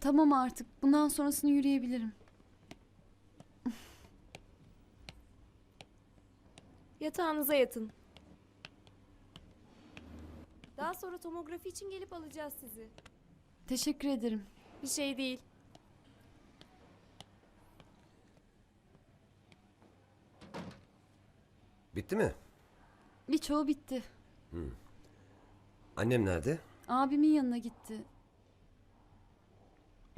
Tamam artık. Bundan sonrasını yürüyebilirim. Yatağınıza yatın. Daha sonra tomografi için gelip alacağız sizi. Teşekkür ederim. Bir şey değil. Bitti mi? Birçoğu bitti. Annem nerede? Abimin yanına gitti.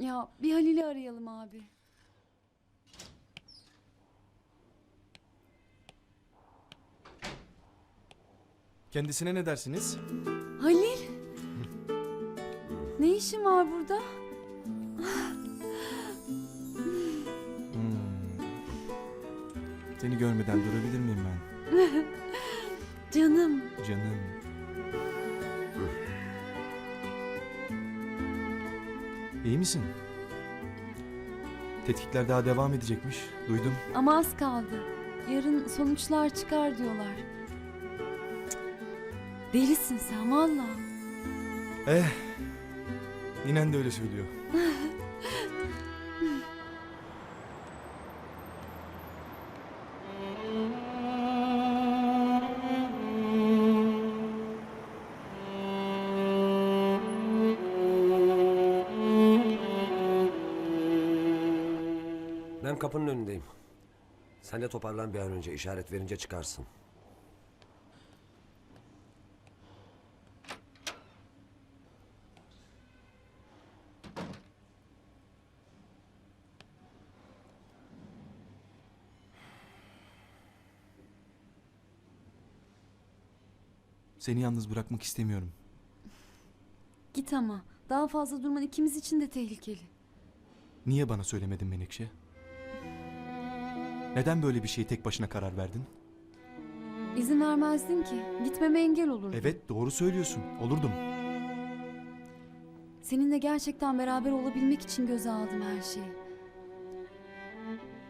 Ya bir Halil'i arayalım abi. Kendisine ne dersiniz? Halil! Ne işin var burada? Seni görmeden durabilir miyim ben? Canım. Canım. İyi misin? Tetkikler daha devam edecekmiş. Duydum. Ama az kaldı. Yarın sonuçlar çıkar diyorlar. Delisin sen valla. Eh. Ninen de öyle söylüyor. Ben kapının önündeyim. Sen de toparlan bir an önce işaret verince çıkarsın. Seni yalnız bırakmak istemiyorum. Git ama. Daha fazla durman ikimiz için de tehlikeli. Niye bana söylemedin Menekşe? Neden böyle bir şeye tek başına karar verdin? İzin vermezdin ki. Gitmeme engel olurdun. Evet doğru söylüyorsun. Olurdum. Seninle gerçekten beraber olabilmek için göze aldım her şeyi.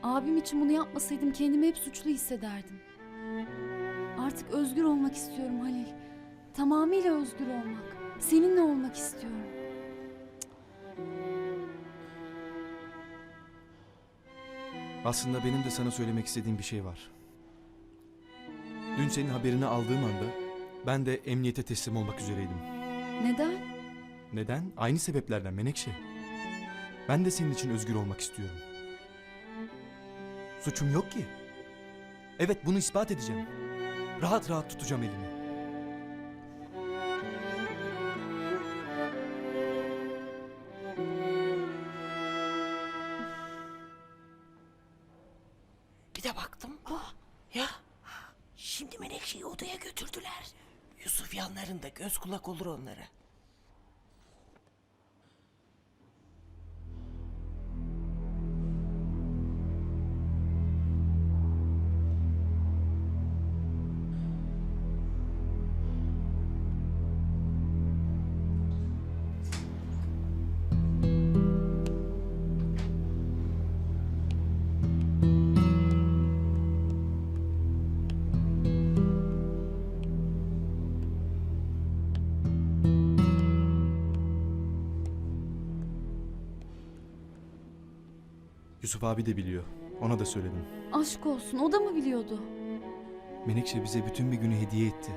Abim için bunu yapmasaydım kendimi hep suçlu hissederdim. Artık özgür olmak istiyorum Halil. Tamamıyla özgür olmak. Seninle olmak istiyorum. Aslında benim de sana söylemek istediğim bir şey var. Dün senin haberini aldığım anda ben de emniyete teslim olmak üzereydim. Neden? Neden? Aynı sebeplerden Menekşe. Ben de senin için özgür olmak istiyorum. Suçum yok ki. Evet bunu ispat edeceğim. Rahat rahat tutacağım elimi. Bir de baktım. Ya. Şimdi Menekşe'yi odaya götürdüler. Yusuf yanlarında göz kulak olur onlara. Yusuf abi de biliyor. Ona da söyledim. Aşk olsun o da mı biliyordu? Menekşe bize bütün bir günü hediye etti.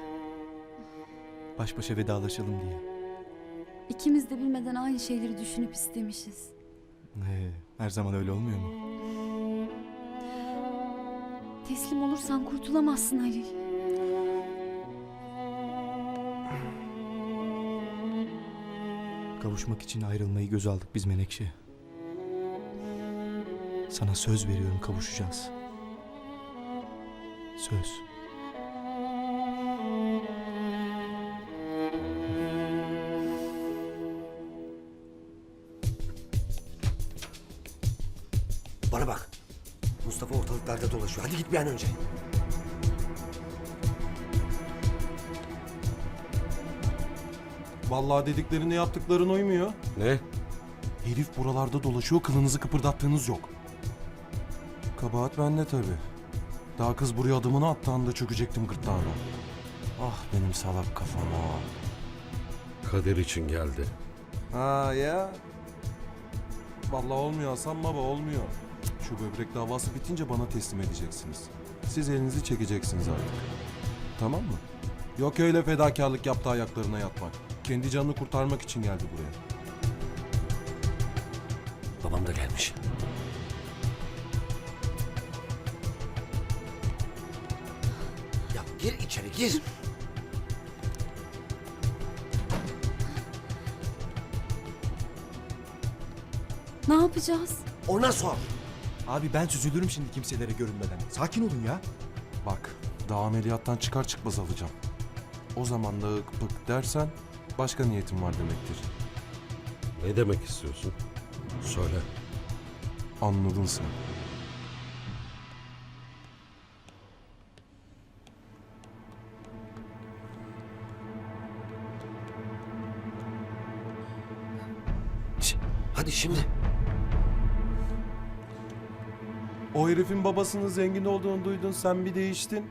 Baş başa vedalaşalım diye. İkimiz de bilmeden aynı şeyleri düşünüp istemişiz. Ee, her zaman öyle olmuyor mu? Teslim olursan kurtulamazsın Halil. Kavuşmak için ayrılmayı göz aldık biz Menekşe. Sana söz veriyorum kavuşacağız. Söz. Bana bak. Mustafa ortalıklarda dolaşıyor. Hadi git bir an önce. Vallahi dediklerini yaptıkların uymuyor. Ne? Herif buralarda dolaşıyor kılınızı kıpırdattığınız yok. Kabahat bende tabi. Daha kız buraya adımını attığı anda çökecektim gırtlağına. Ah benim salak kafam ah. Kader için geldi. Ha ya. Vallahi olmuyor Hasan baba olmuyor. Şu böbrek davası bitince bana teslim edeceksiniz. Siz elinizi çekeceksiniz artık. Tamam mı? Yok öyle fedakarlık yaptı ayaklarına yatmak. Kendi canını kurtarmak için geldi buraya. Babam da gelmiş. Gir içeri gir. Ne yapacağız? Ona sor. Abi ben süzülürüm şimdi kimselere görünmeden. Sakin olun ya. Bak daha ameliyattan çıkar çıkmaz alacağım. O zaman da ık pık dersen başka niyetim var demektir. Ne demek istiyorsun? Söyle. Anladın sen. Hadi şimdi. O herifin babasının zengin olduğunu duydun sen bir değiştin.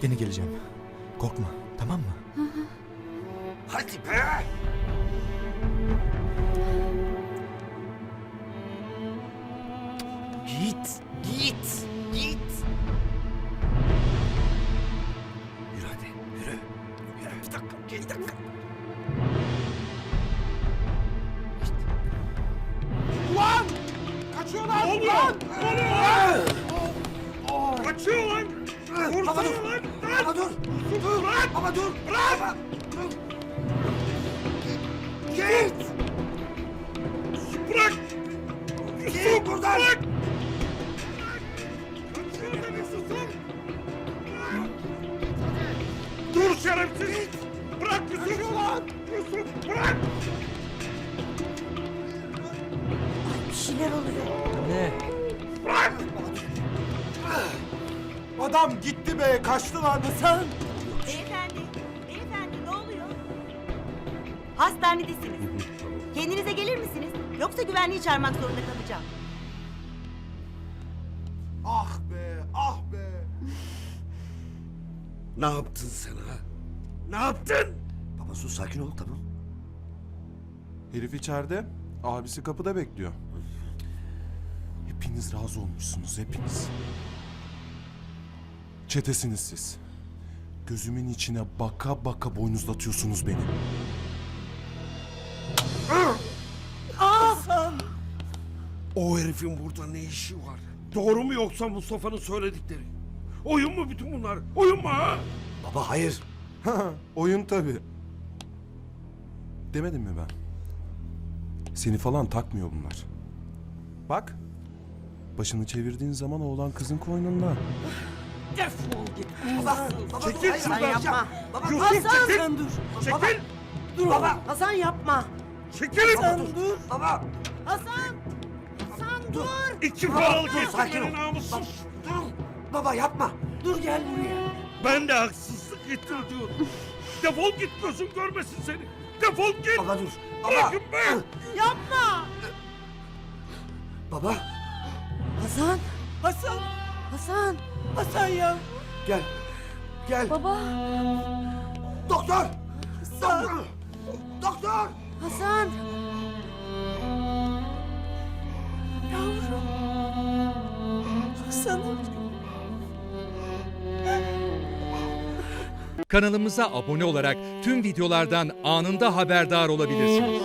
Gene geleceğim. Korkma tamam mı? Hadi be. Kaçıyor lan! Baba dur, baba dur, dur, baba dur, dur. Git, Bırak! git buradan. Susun! Dur şerefsiz! Bırak Yusuf! lan! Yusuf bırak! Adam gitti be kaçtı lan. Beyefendi, beyefendi ne oluyor? Hastanedesiniz. Kendinize gelir misiniz? Yoksa güvenliği çağırmak zorunda kalacağım. Ah be ah be. Ne yaptın sen ha? Ne yaptın? Baba sus, sakin ol, tamam. Herif içeride. Abisi kapıda bekliyor. Hepiniz razı olmuşsunuz hepiniz. Çetesiniz siz. Gözümün içine baka baka boynuzlatıyorsunuz beni. O herifin burada ne işi var? Doğru mu yoksa Mustafa'nın söyledikleri? Oyun mu bütün bunlar? Oyun mu ha? Baba hayır. Oyun tabi. Demedim mi ben? Seni falan takmıyor bunlar. Bak. Başını çevirdiğin zaman oğlan kızın koynunda. Defol git. Çekil şuradan! yapma. Yusuf Hasan! çekil! dur. Çekil! Dur baba. Hasan yapma. Çekilin! dur. Baba, Hasan. Hasan dur. İki paralık dur, ol. namussuz! dur. Baba yapma. Dur gel buraya. Ben de haksızlık ettim diyorum. Defol git gözüm görmesin seni. Defol git. Baba dur. Baba. Bırakın be. Yapma. Baba, Hasan. Hasan. Hasan. Hasan ya. gel. Gel. Baba, Doktor! Doktor! Doktor! Hasan. Yavrum. Hasan'ım. Kanalımıza abone olarak tüm videolardan anında haberdar olabilirsiniz.